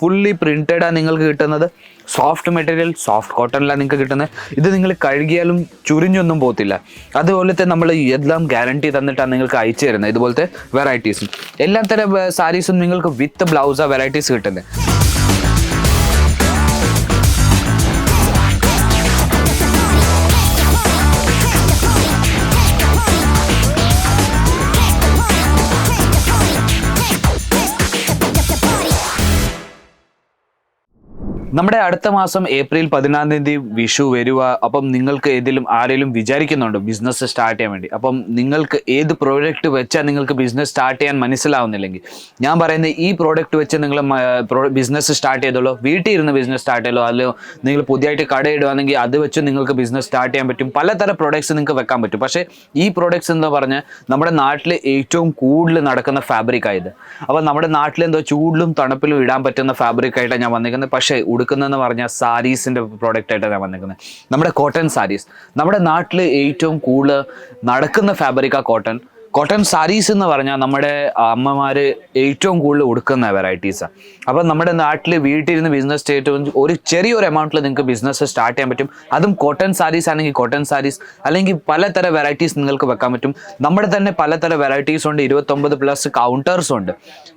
Fully പ്രിന്റഡാണ് നിങ്ങൾക്ക് കിട്ടുന്നത്. Soft material soft കോട്ടണിലാണ് നിങ്ങൾക്ക് കിട്ടുന്നത്. ഇത് നിങ്ങൾ കഴുകിയാലും ചുരിഞ്ഞൊന്നും പോകത്തില്ല. തന്നെ നമ്മൾ എല്ലാം ഗ്യാരണ്ടി തന്നിട്ടാണ് നിങ്ങൾക്ക് അയച്ചു തരുന്നത്. ഇതുപോലത്തെ വെറൈറ്റീസും എല്ലാ തരം സാരീസും നിങ്ങൾക്ക് വിത്ത് ബ്ലൗസാണ് വെറൈറ്റീസ് കിട്ടുന്നത്. നമ്മുടെ അടുത്ത മാസം ഏപ്രിൽ പതിനാലാം തീയതി വിഷു വരുക. അപ്പം നിങ്ങൾക്ക് ഏതെങ്കിലും ആരെങ്കിലും വിചാരിക്കുന്നുണ്ടോ ബിസിനസ് സ്റ്റാർട്ട് ചെയ്യാൻ വേണ്ടി? അപ്പം നിങ്ങൾക്ക് ഏത് പ്രോഡക്റ്റ് വെച്ചാൽ നിങ്ങൾക്ക് ബിസിനസ് സ്റ്റാർട്ട് ചെയ്യാൻ മനസ്സിലാവുന്നില്ലെങ്കിൽ? ഞാൻ പറയുന്നത് ഈ പ്രോഡക്റ്റ് വെച്ച് നിങ്ങൾ ബിസിനസ് സ്റ്റാർട്ട് ചെയ്തോളൂ. വീട്ടിൽ ഇരുന്ന് ബിസിനസ് സ്റ്റാർട്ട് ചെയ്തോ അല്ലയോ നിങ്ങൾ പുതിയതായിട്ട് കട ഇടുകയാണെങ്കിൽ അത് വെച്ച് നിങ്ങൾക്ക് ബിസിനസ് സ്റ്റാർട്ട് ചെയ്യാൻ പറ്റും. പലതരം പ്രോഡക്ട്സ് നിങ്ങൾക്ക് വെക്കാൻ പറ്റും. പക്ഷേ ഈ പ്രോഡക്ട്സ് എന്ന് പറഞ്ഞാൽ നമ്മുടെ നാട്ടിൽ ഏറ്റവും കൂടുതൽ നടക്കുന്ന ഫാബ്രിക് ആയത് അപ്പോൾ നമ്മുടെ നാട്ടിൽ എന്തോ ചൂടിലും തണുപ്പിലും ഇടാൻ പറ്റുന്ന ഫാബ്രിക് ആയിട്ടാണ് ഞാൻ വന്നിരിക്കുന്നത്. പക്ഷേ ഉടുക്കുന്നതെന്ന് പറഞ്ഞാൽ സാരീസിന്റെ പ്രോഡക്റ്റ് ആയിട്ടാണ് വന്നിരിക്കുന്നത്. നമ്മുടെ കോട്ടൺ സാരീസ്. നമ്മുടെ നാട്ടിൽ ഏറ്റവും കൂടുതൽ നടക്കുന്ന ഫാബ്രിക്കാ കോട്ടൺ കോട്ടൺ സാരീസ് എന്ന് പറഞ്ഞാൽ നമ്മുടെ അമ്മമാർ ഏറ്റവും കൂടുതൽ ഉടുക്കുന്ന വെറൈറ്റീസാണ് അപ്പം നമ്മുടെ നാട്ടിൽ വീട്ടിലിരുന്ന് ബിസിനസ് ചെയ്തിട്ട് ഒരു ചെറിയൊരു എമൗണ്ടിൽ നിങ്ങൾക്ക് ബിസിനസ് സ്റ്റാർട്ട് ചെയ്യാൻ പറ്റും. അതും കോട്ടൺ സാരീസ് ആണെങ്കിൽ കോട്ടൺ സാരീസ് അല്ലെങ്കിൽ പലതരം വെറൈറ്റീസ് നിങ്ങൾക്ക് വെക്കാൻ പറ്റും. നമ്മുടെ തന്നെ പലതരം വെറൈറ്റീസ് ഉണ്ട്. ഇരുപത്തൊമ്പത് പ്ലസ് കൗണ്ടേഴ്സ് ഉണ്ട്.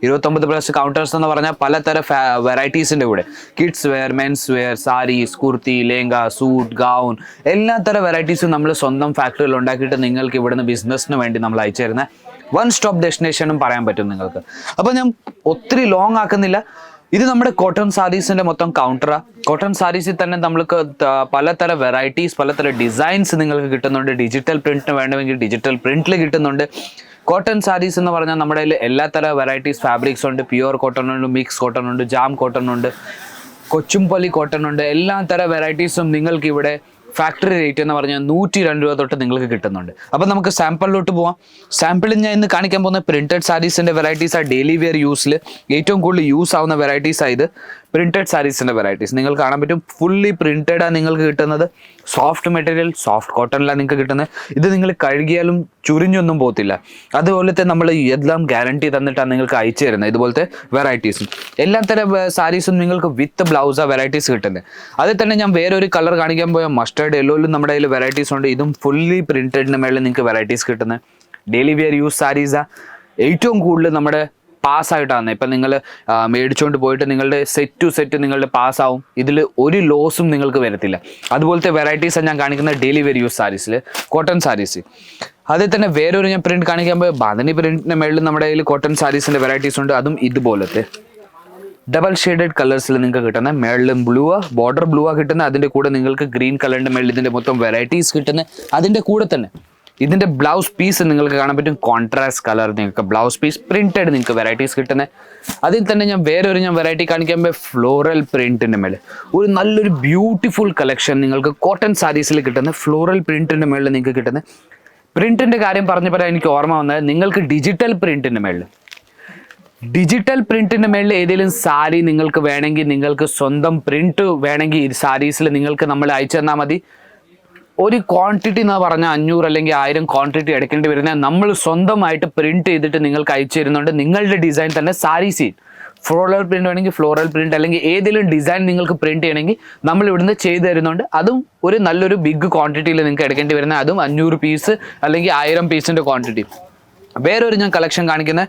ഇരുപത്തൊമ്പത് പ്ലസ് കൗണ്ടേഴ്സ് എന്ന് പറഞ്ഞാൽ പലതരം വെറൈറ്റീസിന്റെ കൂടെ. Kids wear men's wear saris kurti lehenga suit gown എല്ലാത്തരം തരം വെറൈറ്റീസും നമ്മൾ സ്വന്തം ഫാക്ടറിയിൽ ഉണ്ടാക്കിയിട്ട് നിങ്ങൾക്ക് ഇവിടുന്ന് ബിസിനസ്സിന് വേണ്ടി നമ്മൾ അയച്ചു തരുന്ന വൺ സ്റ്റോപ്പ് ഡെസ്റ്റിനേഷനും പറയാൻ പറ്റും നിങ്ങൾക്ക്. അപ്പോൾ ഞാൻ ഒത്തിരി ലോങ് ആക്കുന്നില്ല. ഇത് നമ്മുടെ കോട്ടൺ സാരീസിന്റെ മൊത്തം കൗണ്ടറാ കോട്ടൺ സാരീസിൽ തന്നെ നമ്മൾക്ക് പലതര വെറൈറ്റീസ് പലതരം ഡിസൈൻസ് നിങ്ങൾക്ക് കിട്ടുന്നുണ്ട്. ഡിജിറ്റൽ പ്രിന്റിന് വേണമെങ്കിൽ ഡിജിറ്റൽ പ്രിന്റിൽ കിട്ടുന്നുണ്ട്. കോട്ടൺ സാരീസ് എന്ന് പറഞ്ഞാൽ നമ്മുടെ കയ്യിൽ എല്ലാ തര വെറൈറ്റീസ് ഫാബ്രിക്സ് ഉണ്ട്. പ്യുവർ കോട്ടൺ ഉണ്ട് മിക്സ് കോട്ടൺ ഉണ്ട് ജാം കോട്ടൺ ഉണ്ട് കൊച്ചുംപൊലി കോട്ടൺ ഉണ്ട്. എല്ലാ തര വെറൈറ്റീസും നിങ്ങൾക്ക് ഇവിടെ ഫാക്ടറി റേറ്റ് എന്ന് പറഞ്ഞാൽ നൂറ്റി രണ്ട് രൂപ തൊട്ട് നിങ്ങൾക്ക് കിട്ടുന്നുണ്ട്. അപ്പം നമുക്ക് സാമ്പിളിലോട്ട് പോവാം. സാമ്പിളിൽ ഞാൻ ഇന്ന് കാണിക്കാൻ പോകുന്ന പ്രിന്റഡ് സാരീസിന്റെ വെറൈറ്റീസ് ആ ഡെയിലി വെയർ യൂസിൽ ഏറ്റവും കൂടുതൽ യൂസ് ആവുന്ന വെറൈറ്റീസ് ആയത് പ്രിന്റഡ് സാരീസിന്റെ വെറൈറ്റീസ് നിങ്ങൾ കാണാൻ പറ്റും ഫുള്ളി പ്രിന്റഡാണ് നിങ്ങൾക്ക് കിട്ടുന്നത്. സോഫ്റ്റ് മെറ്റീരിയൽ സോഫ്റ്റ് കോട്ടണിലാണ് നിങ്ങൾക്ക് കിട്ടുന്നത്. ഇത് നിങ്ങൾ കഴുകിയാലും ചുരിഞ്ഞൊന്നും പോകത്തില്ല. അതുപോലത്തെ നമ്മൾ എല്ലാം ഗ്യാരണ്ടി തന്നിട്ടാണ് നിങ്ങൾക്ക് അയച്ചു തരുന്നത്. ഇതുപോലത്തെ വെറൈറ്റീസും എല്ലാ തരം സാരീസും നിങ്ങൾക്ക് വിത്ത് ബ്ലൗസാണ് വെറൈറ്റീസ് കിട്ടുന്നത്. അതിൽ തന്നെ ഞാൻ വേറൊരു കളർ കാണിക്കാൻ പോയ മസ്റ്റേർഡ് യെല്ലോയിലും നമ്മുടെ കയ്യിൽ വെറൈറ്റീസ് ഉണ്ട്. ഇതും ഫുള്ളി പ്രിന്റഡിന് മേളിൽ നിങ്ങൾക്ക് വെറൈറ്റീസ് കിട്ടുന്നത്. ഡെയിലി വെയർ യൂസ് സാരീസാണ് ഏറ്റവും കൂടുതൽ നമ്മുടെ പാസ്സായിട്ടാണ് ഇപ്പം നിങ്ങൾ മേടിച്ചുകൊണ്ട് പോയിട്ട് നിങ്ങളുടെ സെറ്റ് ടു സെറ്റ് നിങ്ങളുടെ പാസ്സാവും. ഇതിൽ ഒരു ലോസും നിങ്ങൾക്ക് വരത്തില്ല. അതുപോലത്തെ വെറൈറ്റീസാണ് ഞാൻ കാണിക്കുന്ന ഡെയിലി വെയർ യൂസ് സാരീസിൽ കോട്ടൺ സാരീസ് അതിൽ തന്നെ വേറൊരു ഞാൻ പ്രിന്റ് കാണിക്കാൻ പോയി ബാധനി പ്രിന്റിന്റെ മേളിൽ നമ്മുടെ കയ്യിൽ കോട്ടൺ സാരീസിന്റെ വെറൈറ്റീസ് ഉണ്ട്. അതും ഇതുപോലത്തെ. ഡബിൾ ഷെയ്ഡഡ് കളേഴ്സിൽ നിങ്ങൾക്ക് കിട്ടുന്ന മേളിലും ബ്ലൂ ബോർഡർ ബ്ലൂ ആ കിട്ടുന്ന അതിന്റെ കൂടെ നിങ്ങൾക്ക് ഗ്രീൻ കളറിന്റെ മേളിൽ ഇതിന്റെ മൊത്തം വെറൈറ്റീസ് കിട്ടുന്ന അതിന്റെ കൂടെ തന്നെ ഇതിന്റെ ബ്ലൗസ് പീസ് നിങ്ങൾക്ക് കാണാൻ പറ്റും കോൺട്രാസ്റ്റ് കളർ നിങ്ങൾക്ക്. ബ്ലൗസ് പീസ് പ്രിന്റഡ് നിങ്ങൾക്ക് വെറൈറ്റീസ് കിട്ടുന്നത് അതിൽ തന്നെ ഞാൻ വേറെ ഒരു ഞാൻ വെറൈറ്റി കാണിക്കുമ്പോൾ ഫ്ലോറൽ പ്രിന്റിന്റെ മേലെ ഒരു നല്ലൊരു ബ്യൂട്ടിഫുൾ കളക്ഷൻ നിങ്ങൾക്ക് കോട്ടൺ സാരീസിൽ കിട്ടുന്ന ഫ്ലോറൽ പ്രിന്റിന്റെ മേളിൽ നിങ്ങൾക്ക് കിട്ടുന്ന. പ്രിന്റിന്റെ കാര്യം പറഞ്ഞപ്പോൾ എനിക്ക് ഓർമ്മ വന്നത് നിങ്ങൾക്ക് ഡിജിറ്റൽ പ്രിന്റിന്റെ മേളിൽ. ഡിജിറ്റൽ പ്രിന്റിന്റെ മേളിൽ ഏതെങ്കിലും സാരി നിങ്ങൾക്ക് വേണമെങ്കിൽ നിങ്ങൾക്ക് സ്വന്തം പ്രിന്റ് വേണമെങ്കിൽ സാരീസിൽ നിങ്ങൾക്ക് നമ്മൾ അയച്ചു തന്നാൽ മതി. ഒരു ക്വാണ്ടിറ്റി എന്ന് പറഞ്ഞാൽ അഞ്ഞൂറ് അല്ലെങ്കിൽ ആയിരം ക്വാണ്ടിറ്റി എടുക്കേണ്ടി വരുന്ന നമ്മൾ സ്വന്തമായിട്ട് പ്രിന്റ് ചെയ്തിട്ട് നിങ്ങൾക്ക് അയച്ചു തരുന്നുണ്ട്. നിങ്ങളുടെ ഡിസൈൻ തന്നെ സാരി സീൻ ഫ്ലോറൽ പ്രിന്റ് വേണമെങ്കിൽ ഫ്ലോറൽ പ്രിന്റ് അല്ലെങ്കിൽ ഏതെങ്കിലും ഡിസൈൻ നിങ്ങൾക്ക് പ്രിന്റ് ചെയ്യണമെങ്കിൽ നമ്മൾ ഇവിടുന്ന് ചെയ്തു തരുന്നുണ്ട്. അതും ഒരു നല്ലൊരു ബിഗ് ക്വാണ്ടിറ്റിയിൽ നിങ്ങൾക്ക് എടുക്കേണ്ടി വരുന്ന അതും അഞ്ഞൂറ് പീസ് അല്ലെങ്കിൽ ആയിരം പീസിന്റെ ക്വാണ്ടിറ്റി വേറൊരു ഞാൻ കളക്ഷൻ കാണിക്കുന്ന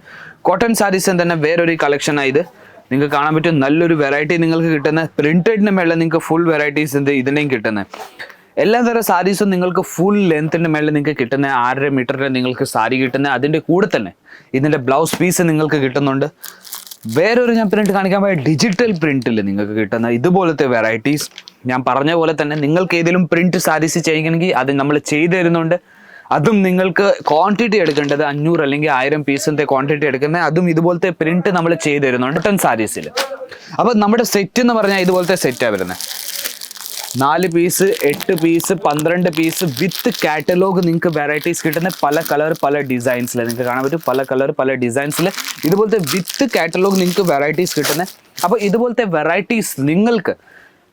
കോട്ടൺ സാരീസ് തന്നെ വേറൊരു കളക്ഷൻ ഇത്. നിങ്ങൾക്ക് കാണാൻ പറ്റും നല്ലൊരു വെറൈറ്റി നിങ്ങൾക്ക് കിട്ടുന്ന പ്രിന്റഡിന് മേളിൽ നിങ്ങൾക്ക് ഫുൾ വെറൈറ്റീസ് ഉണ്ട് ഇതിന്റെയും കിട്ടുന്നത് എല്ലാ തരം സാരീസും നിങ്ങൾക്ക് ഫുൾ ലെങ്ത്തിന് മേളിൽ നിങ്ങൾക്ക് കിട്ടുന്ന ആറര മീറ്ററിൽ നിങ്ങൾക്ക് സാരി കിട്ടുന്ന അതിന്റെ കൂടെ തന്നെ ഇതിന്റെ ബ്ലൗസ് പീസ് നിങ്ങൾക്ക് കിട്ടുന്നുണ്ട്. വേറൊരു ഞാൻ പ്രിന്റ് കാണിക്കാൻ പോയ ഡിജിറ്റൽ പ്രിന്റിൽ നിങ്ങൾക്ക് കിട്ടുന്ന ഇതുപോലത്തെ വെറൈറ്റീസ് ഞാൻ പറഞ്ഞ പോലെ തന്നെ നിങ്ങൾക്ക് ഏതെങ്കിലും പ്രിന്റ് സാരീസ് ചെയ്യണമെങ്കിൽ അത് നമ്മൾ ചെയ്തു തരുന്നുണ്ട്. അതും നിങ്ങൾക്ക് ക്വാണ്ടിറ്റി എടുക്കേണ്ടത് അഞ്ഞൂറ് അല്ലെങ്കിൽ ആയിരം പീസിന്റെ ക്വാണ്ടിറ്റി എടുക്കുന്നത് അതും ഇതുപോലത്തെ പ്രിന്റ് നമ്മൾ ചെയ്തു തരുന്നുണ്ട്. ടെൻ സാരീസിൽ അപ്പോൾ നമ്മുടെ സെറ്റ് എന്ന് പറഞ്ഞാൽ ഇതുപോലത്തെ സെറ്റാണ് വരുന്നത് നാല് പീസ് എട്ട് പീസ് പന്ത്രണ്ട് പീസ് വിത്ത് കാറ്റലോഗ് നിങ്ങൾക്ക് വെറൈറ്റീസ് കിട്ടുന്ന പല കളർ പല ഡിസൈൻസിൽ നിങ്ങൾക്ക് കാണാൻ പറ്റും പല കളർ പല ഡിസൈൻസിൽ ഇതുപോലത്തെ വിത്ത് കാറ്റലോഗ് നിങ്ങൾക്ക് വെറൈറ്റീസ് കിട്ടുന്ന അപ്പോൾ ഇതുപോലത്തെ വെറൈറ്റീസ് നിങ്ങൾക്ക്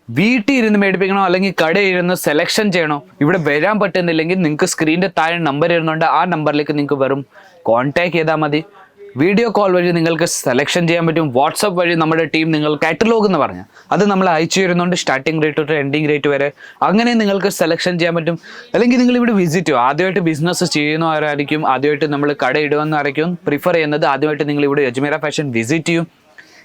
വീട്ടിൽ ഇരുന്ന് മേടിപ്പിക്കണോ അല്ലെങ്കിൽ കടയിൽ ഇരുന്ന് സെലക്ഷൻ ചെയ്യണോ ഇവിടെ വരാൻ പറ്റുന്നില്ലെങ്കിൽ നിങ്ങൾക്ക് സ്ക്രീനിന്റെ താഴെ നമ്പർ ഇരുന്നുണ്ട് ആ നമ്പറിലേക്ക് നിങ്ങൾക്ക് വെറും കോൺടാക്ട് ചെയ്താൽ മതി. വീഡിയോ കോൾ വഴി നിങ്ങൾക്ക് സെലക്ഷൻ ചെയ്യാൻ പറ്റും. വാട്സപ്പ് വഴി നമ്മുടെ ടീം നിങ്ങൾ കാറ്റലോഗ് എന്ന് പറഞ്ഞാൽ അത് നമ്മൾ അയച്ചു തരുന്നുണ്ട്. സ്റ്റാർട്ടിംഗ് റേറ്റ് തൊട്ട് എൻഡിങ് റേറ്റ് വരെ. അങ്ങനെ നിങ്ങൾക്ക് സെലക്ഷൻ ചെയ്യാൻ പറ്റും. അല്ലെങ്കിൽ നിങ്ങൾ ഇവിടെ വിസിറ്റ് ആദ്യമായിട്ട് ബിസിനസ് ചെയ്യുന്നവരായിരിക്കും ആദ്യമായിട്ട് നമ്മൾ കട ഇടുമെന്നായിരിക്കും പ്രിഫർ ചെയ്യുന്നത് ആദ്യമായിട്ട് നിങ്ങൾ ഇവിടെ അജ്മീര ഫാഷൻ വിസിറ്റ് ചെയ്യും.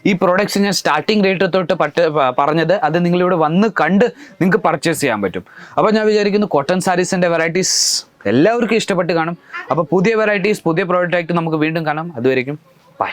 ഈ പ്രോഡക്റ്റ്സ് ഞാൻ സ്റ്റാർട്ടിംഗ് റേറ്റ് തൊട്ട് പട്ട് പറഞ്ഞത് അത് നിങ്ങളിവിടെ വന്ന് കണ്ട് നിങ്ങൾക്ക് പർച്ചേസ് ചെയ്യാൻ പറ്റും. അപ്പോൾ ഞാൻ വിചാരിക്കുന്നു കോട്ടൺ സാരീസിന്റെ വെറൈറ്റീസ് എല്ലാവർക്കും ഇഷ്ടപ്പെട്ട് കാണും. അപ്പോൾ പുതിയ വെറൈറ്റീസ് പുതിയ പ്രോഡക്റ്റായിട്ട് നമുക്ക് വീണ്ടും കാണാം. അതുവരെയും ബൈ